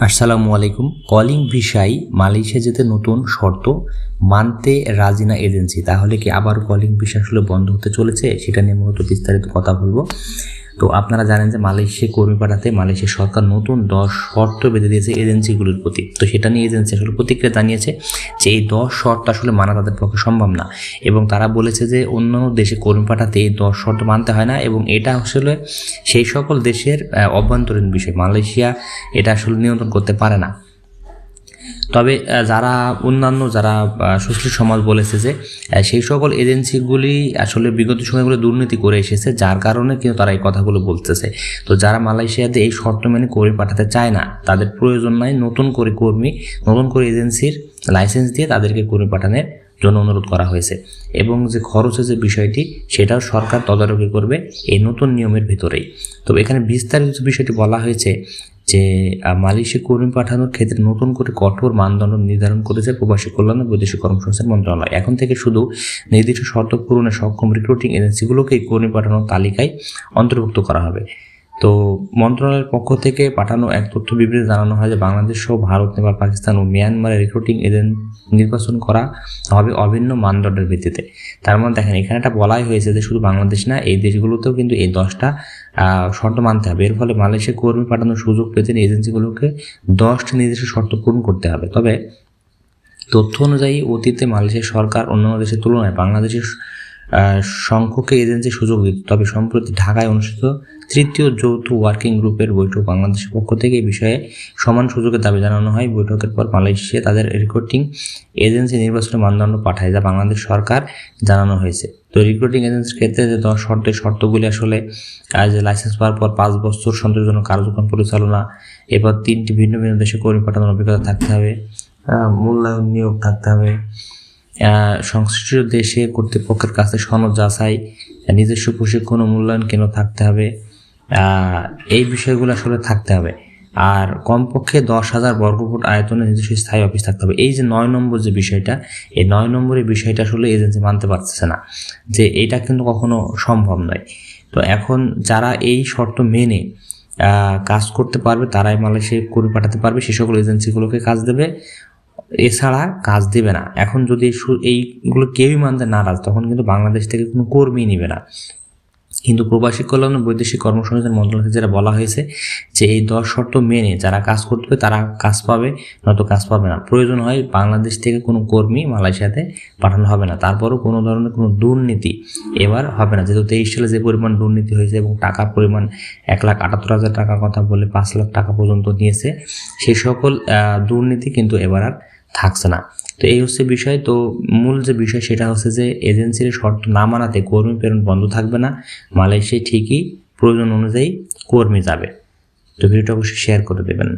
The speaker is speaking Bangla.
আসসালামু আলাইকুম। কলিং ভিসায় মালয়েশিয়া যেতে নতুন শর্ত মানতে রাজি না এজেন্সি। তাহলে কি আবার কলিং ভিসা আসলে বন্ধ হতে চলেছে? সেটা নিয়ে মূলত বিস্তারিত কথা বলব। তো আপনারা জানেন যে মালয়েশিয়া কর্মী পাঠাতে মালয়েশিয়া সরকার নতুন দশ শর্ত বেঁধে দিয়েছে এজেন্সিগুলোর প্রতি। তো সেটা নিয়ে এজেন্সি আসলে প্রতিক্রিয়া জানিয়েছে যে এই দশ শর্ত আসলে মানা তাদের পক্ষে সম্ভব না। এবং তারা বলেছে যে অন্য দেশে কর্মী পাঠাতে এই দশ শর্ত মানতে হয় না এবং এটা আসলে সেই সকল দেশের অভ্যন্তরীণ বিষয়। মালয়েশিয়া এটা আসলে নিয়ন্ত্রণ করতে পারে না। তবে যারা অন্যান্য যারা সুশীল সমাজ বলেছে যে সেই সকল এজেন্সিগুলি আসলে বিগত সময়গুলো দুর্নীতি করে এসেছে, যার কারণে কিন্তু তারা এই কথাগুলো বলতেছে। তো যারা মালয়েশিয়াতে এই শর্ত মেনে কর্মী পাঠাতে চায় না, তাদের প্রয়োজন নাই নতুন করে কর্মী, নতুন করে এজেন্সির লাইসেন্স দিয়ে তাদেরকে কর্মী পাঠানোর জন্য অনুরোধ করা হয়েছে। এবং যে খরচের যে বিষয়টি, সেটাও সরকার তদারকি করবে এই নতুন নিয়মের ভিতরেই। তবে এখানে বিস্তারিত বিষয়টি বলা হয়েছে যে মালয়েশিয়া কর্মী পাঠানোর ক্ষেত্রে নতুন করে কঠোর মানদণ্ড নির্ধারণ করেছে প্রবাসী কল্যাণ ও বৈদেশিক কর্মসংস্থান মন্ত্রণালয়। এখন থেকে শুধু নির্দিষ্ট শর্ত পূরণে সক্ষম রিক্রুটিং এজেন্সিগুলোকেই কর্মী পাঠানোর তালিকায় অন্তর্ভুক্ত করা হবে। তো, মন্ত্রণালয়ের পক্ষ থেকে পাঠানো এক তথ্য বিবৃতি জানানো হয় যে, বাংলাদেশ সহ ভারত, নেপাল, পাকিস্তান ও মিয়ানমারের রিক্রুটিং এজেন্ট নির্বাচন করা হবে অভিন্ন মানদণ্ডের ভিত্তিতে। তার মানে দেখেন, এখানে একটা বলাই হয়েছে যে, শুধু বাংলাদেশ না, এই দেশগুলোতেও কিন্তু এই দশটা শর্ত মানতে হবে। এর ফলে মালয়েশিয়া কর্মী পাঠানোর সুযোগ পেতেন এজেন্সিগুলোকে দশটি নির্দিষ্ট শর্ত পূরণ করতে হবে। তবে তথ্য অনুযায়ী অতীতে মালয়েশিয়া সরকার অন্যান্য দেশের তুলনায় বাংলাদেশের সংখ্যকে এজেন্সি সুযোগ দিত, তবে সম্প্রতি ঢাকায় অনুষ্ঠিত তৃতীয় যৌথ ওয়ার্কিং গ্রুপের বৈঠক বাংলাদেশের পক্ষ থেকে এই বিষয়ে সমান সুযোগের দাবি জানানো হয়। বৈঠকের পর মালয়েশিয়া তাদের রিক্রুটিং এজেন্সি নির্বাচনের মানদণ্ড পাঠায়, যা বাংলাদেশ সরকার জানানো হয়েছে। তো রিক্রুটিং এজেন্সির ক্ষেত্রে যে শর্তের শর্তগুলি আসলে যে লাইসেন্স পাওয়ার পর পাঁচ বছর সন্তোষজনক কার্যক্রম পরিচালনা এবার তিনটি ভিন্ন ভিন্ন দেশে কর্মী পাঠানোর অভিজ্ঞতা থাকতে হবে মূল্যায়ন নিয়োগ থাকতে হবে সংশ্লিষ্ট দেশে কর্তৃপক্ষের কাছে সনদ যাচাই নিজস্ব প্রশিক্ষণ ও মূল্যায়ন কেন্দ্র থাকতে হবে? এই বিষয়গুলো আসলে থাকতে হবে। আর কমপক্ষে দশ হাজার বর্গফুট আয়তনে নিজস্ব স্থায়ী অফিস থাকতে হবে। এই যে নয় নম্বর যে বিষয়টা, এই নয় নম্বরের বিষয়টা আসলে এজেন্সি মানতে পারতেছে না যে এটা কিন্তু কখনো সম্ভব নয়। তো এখন যারা এই শর্ত মেনে কাজ করতে পারবে, তারাই মালয়েশিয়া করে পাঠাতে পারবে, সে সকল এজেন্সিগুলোকে কাজ দেবে। এছাড়া কাজ দেবে না। এখন যদি এইগুলো কেউই মানতে নারাজ, তখন কিন্তু বাংলাদেশ থেকে কোনো কর্মী নেবে না। কিন্তু প্রবাসী কল্যাণ বৈদেশিক কর্মসংস্থান মন্ত্রণালয় যেটা বলা হয়েছে যে এই দশ শর্ত মেনে যারা কাজ করবে তারা কাজ পাবে, নয়তো কাজ পাবে না। প্রয়োজন হয় বাংলাদেশ থেকে কোনো কর্মী মালয়েশিয়াতে পাঠানো হবে না। তারপরও কোনো ধরনের কোনো দুর্নীতি এবার হবে না। যেহেতু তেইশ সালে যে পরিমাণ দুর্নীতি হয়েছে এবং টাকার পরিমাণ এক লাখ আটাত্তর হাজার টাকার কথা বলে পাঁচ লাখ টাকা পর্যন্ত নিয়েছে সেই সকল দুর্নীতি কিন্তু এবার আর থাকছে না। তো এই হচ্ছে বিষয়। তো মূল যে বিষয় সেটা হচ্ছে যে এজেন্সির শর্ত না মানাতে কর্মী প্রেরণ বন্ধ থাকবে না। মালয়েশিয়ায় ঠিকই প্রয়োজন অনুযায়ী কর্মী যাবে। তো ভিডিওটা অবশ্যই শেয়ার করে দেবেন।